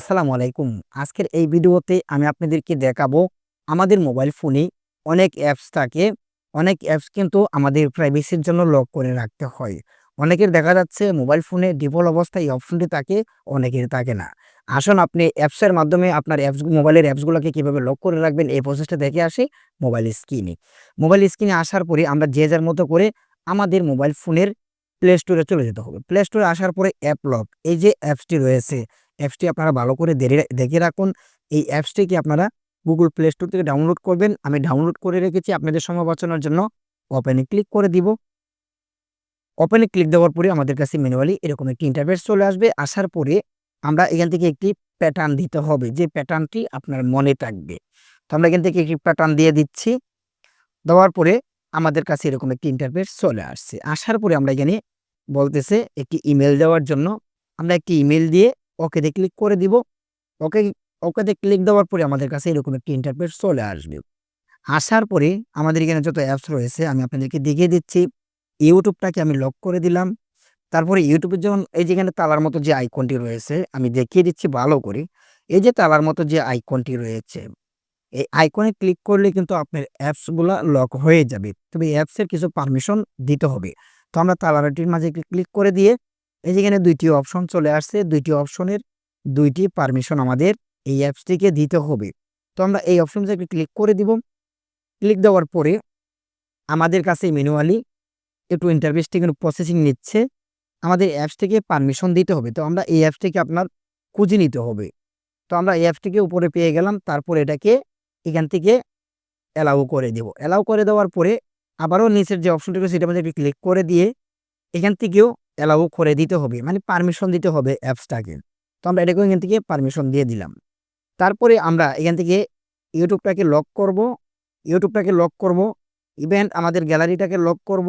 আসসালামু আলাইকুম। আজকের এই ভিডিওতে আমি আপনাদেরকে দেখাবো আমাদের মোবাইল ফোনে অনেক অ্যাপস থাকে। অনেক অ্যাপস কিন্তু আমাদের প্রাইভেসির জন্য লক করে রাখতে হয়। অনেকের দেখা যাচ্ছে মোবাইল ফোনে ডিফল্ট অবস্থায় এই অপশনটি থাকে, অনেকের থাকে না। আসুন আপনি অ্যাপসের মাধ্যমে আপনার অ্যাপস মোবাইলের অ্যাপসগুলোকে কীভাবে লক করে রাখবেন এই প্রসেসটা দেখে আসি মোবাইল স্ক্রিনে মোবাইল স্ক্রিনে আসার পরে আমরা যে যার মতো করে আমাদের মোবাইল ফোনের প্লে স্টোরে চলে যেতে হবে। প্লে স্টোরে আসার পরে অ্যাপ লক এই যে অ্যাপসটি রয়েছে অ্যাপসটি আপনারা ভালো করে দেখে রাখুন। এই অ্যাপসটিকে আপনারা গুগল প্লে স্টোর থেকে ডাউনলোড করবেন? আমি ডাউনলোড করে রেখেছি আপনাদের সময় বাঁচানোর জন্য। ওপেনে ক্লিক করে দিব। ওপেনে ক্লিক দেওয়ার পরে আমাদের কাছে ম্যানুয়ালি এরকম একটি ইন্টারফেস চলে আসবে। আসার পরে আমরা এখান থেকে একটি প্যাটার্ন দিতে হবে। যে প্যাটার্নটি আপনার মনে থাকবে। তো আমরা এখান থেকে একটি প্যাটার্ন দিয়ে দিচ্ছি। দেওয়ার পরে আমাদের কাছে এরকম একটি ইন্টারফেস চলে আসছে। আসার পরে আমরা এখানে বলতেছে একটি ইমেল দেওয়ার জন্য। আমরা একটি ইমেল দিয়ে ওকেতে ক্লিক করে দিব। ওকে ওকে ওকেতে ক্লিক দেওয়ার পরে আমাদের কাছে এরকম একটি ইন্টারফেস চলে আসবে। আসার পরে আমাদের এখানে যত অ্যাপস রয়েছে, আমি আপনাদেরকে দেখিয়ে দিচ্ছি। ইউটিউবটাকে আমি লক করে দিলাম। তারপরে ইউটিউবের যখন এই যেখানে তালার মতো যে আইকনটি রয়েছে, আমি দেখিয়ে দিচ্ছি ভালো করে। এই যে তালার মতো যে আইকনটি রয়েছে, এই আইকনে ক্লিক করলে কিন্তু আপনার অ্যাপসগুলো লক হয়ে যাবে। তবে অ্যাপসের কিছু পারমিশন দিতে হবে। তো আমরা তালাটির মাঝে ক্লিক করে দিয়ে এই যেখানে দুইটি অপশন চলে আসছে। দুইটি অপশনের দুইটি পারমিশন আমাদের এই অ্যাপসটিকে দিতে হবে। তো আমরা এই অপশনটাকে ক্লিক করে দিব। ক্লিক দেওয়ার পরে আমাদের কাছে ম্যানুয়ালি একটু ইন্টারভেসটি কিন্তু প্রসেসিং নিচ্ছে। আমাদের অ্যাপস থেকে পারমিশন দিতে হবে। তো আমরা এই অ্যাপসটিকে আপনার খুঁজে নিতে হবে। তো আমরা এই অ্যাপসটিকে উপরে পেয়ে গেলাম। তারপর এটাকে এখান থেকে অ্যালাউ করে দেব। অ্যালাউ করে দেওয়ার পরে আবারও নিচের যে অপশনটি রয়েছে সেটা মধ্যে ক্লিক করে দিয়ে এখান থেকেও অ্যালাউ করে দিতে হবে মানে পারমিশন দিতে হবে অ্যাপসটাকে তো আমরা এটাকে এখান থেকে পারমিশন দিয়ে দিলাম। তারপরে আমরা এখান থেকে ইউটিউবটাকে লক করব ইউটিউবটাকে লক করব ইভেন্ট আমাদের গ্যালারিটাকে লক করব।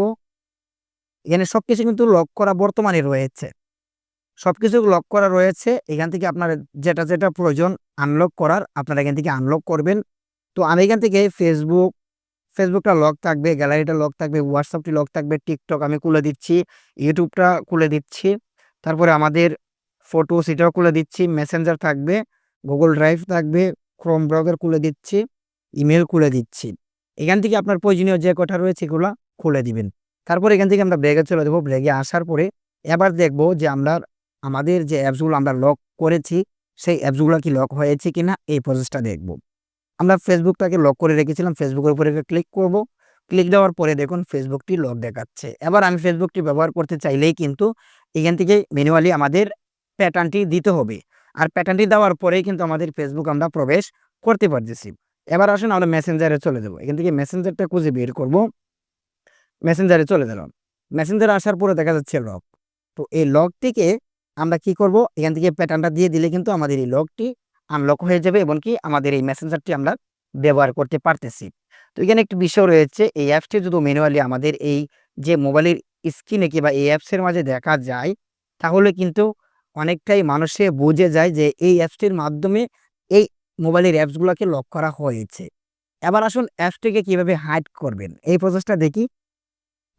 এখানে সব কিছু কিন্তু লক করা বর্তমানে রয়েছে। সব কিছু লক করা রয়েছে, এখান থেকে আপনার যেটা যেটা প্রয়োজন আনলক করার, আপনারা এখান থেকে আনলক করবেন। তো আমি এখান থেকে ফেসবুক ফেসবুকটা লক থাকবে গ্যালারিটা লক থাকবে হোয়াটসঅ্যাপটি লক থাকবে টিকটক আমি খুলে দিচ্ছি ইউটিউবটা খুলে দিচ্ছি। তারপরে আমাদের ফটো সেটাও খুলে দিচ্ছি মেসেঞ্জার থাকবে গুগল ড্রাইভ থাকবে ক্রোম ব্রাউজার খুলে দিচ্ছি ইমেল খুলে দিচ্ছি। এখান থেকে আপনার প্রয়োজনীয় যে কটা রয়েছে এগুলো খুলে দিবেন। তারপর এখান থেকে আমরা ব্রেগে চলে দেবো ব্রেগে আসার পরে এবার দেখব যে আমরা, আমাদের যে অ্যাপসগুলো আমরা লক করেছি, সেই অ্যাপসগুলো কি লক হয়েছে কিনা, এই প্রসেসটা দেখব। আমরা ফেসবুকটাকে লক করে রেখেছিলাম। ফেসবুকের উপরে ক্লিক করব। ক্লিক দেওয়ার পরে দেখুন ফেসবুকটি লক দেখাচ্ছে। এবার আমি ফেসবুকটি ব্যবহার করতে চাইলেই কিন্তু এখান থেকে ম্যানুয়ালি আমাদের প্যাটার্নটি দিতে হবে। আর প্যাটার্নটি দেওয়ার পরেই কিন্তু আমাদের ফেসবুক আমরা প্রবেশ করতে পারতেছি। এবার আসুন আমরা মেসেঞ্জারে চলে যাব। এখান থেকে মেসেঞ্জারটা খুঁজে বের করব। মেসেঞ্জারে চলে গেলাম। মেসেঞ্জারে আসার পরে দেখা যাচ্ছে লক তো এই লকটিকে আমরা কি করব? এখান থেকে প্যাটার্নটা দিয়ে দিলে কিন্তু আমাদের এই লকটি আনলক হয়ে যাবে এবং কি আমাদের এই মেসেঞ্জারটি আমরা ব্যবহার করতে পারতেছি। তো এখানে একটি বিষয় রয়েছে, এই অ্যাপসটি যদি ম্যানুয়ালি আমাদের এই যে মোবাইলের স্ক্রিনে কিংবা এই অ্যাপসের মাঝে দেখা যায়, তাহলে কিন্তু অনেকটাই মানুষে বুঝে যায় যে এই অ্যাপসটির মাধ্যমে এই মোবাইলের অ্যাপসগুলোকে লক করা হয়েছে। এবার আসুন অ্যাপসটিকে কীভাবে হাইড করবেন? এই প্রসেসটা দেখি।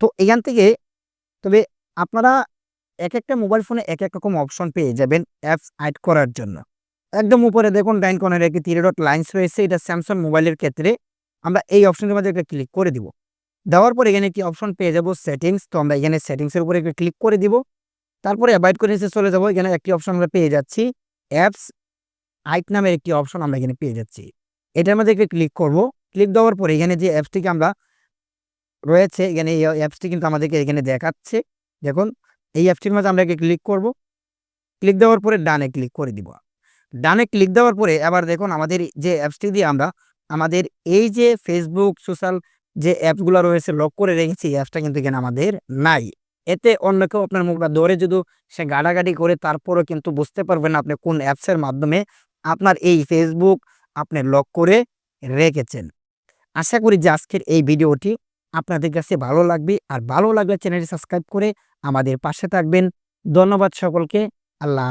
তো এখান থেকে তবে আপনারা এক একটা মোবাইল ফোনে এক এক রকম অপশন পেয়ে যাবেন অ্যাপস হাইড করার জন্য। একদম উপরে দেখুন ডাইন কর্নারে একটি তিরে ডট লাইন্স রয়েছে, এটা স্যামসাং মোবাইলের ক্ষেত্রে। আমরা এই অপশনের মধ্যে একটা ক্লিক করে দিব। দেওয়ার পর এখানে একটি অপশন পেয়ে যাব সেটিংস তো আমরা এখানে সেটিংসের উপরে একটা ক্লিক করে দিব। তারপরে অ্যাভয়েড করে নিচে চলে যাব, এখানে একটি অপশন আমরা পেয়ে যাচ্ছি। অ্যাপস হাইট নামের একটি অপশন আমরা এখানে পেয়ে যাচ্ছি। এটার মধ্যে একটা ক্লিক করব। ক্লিক দেওয়ার পরে এখানে যে অ্যাপসটিকে আমরা রয়েছে, এখানে এই অ্যাপসটি কিন্তু আমাদেরকে এখানে দেখাচ্ছে। দেখুন, এই অ্যাপসটির মধ্যে আমরা ক্লিক করব। ক্লিক দেওয়ার পরে ডানে ক্লিক করে দিব। ডানে ক্লিক দেওয়ার পরে আবার দেখুন আমাদের যে অ্যাপসটি দিয়ে আমরা আমাদের এই যে ফেসবুক সোশ্যাল যে অ্যাপসগুলো রয়েছে লক করে রেখেছি অ্যাপসটা কিন্তু এখানে আমাদের নাই। এতে অন্য কেউ আপনার মুখটা ধরে যদি সে গাড়াগাড়ি করে তারপরও কিন্তু বুঝতে পারবেন আপনি কোন অ্যাপসের মাধ্যমে আপনার এই ফেসবুক আপনি লক করে রেখেছেন। আশা করি যে আজকের এই ভিডিওটি আপনাদের কাছে ভালো লাগবে। আর ভালো লাগলে চ্যানেলটি সাবস্ক্রাইব করে আমাদের পাশে থাকবেন। ধন্যবাদ সকলকে। আল্লাহ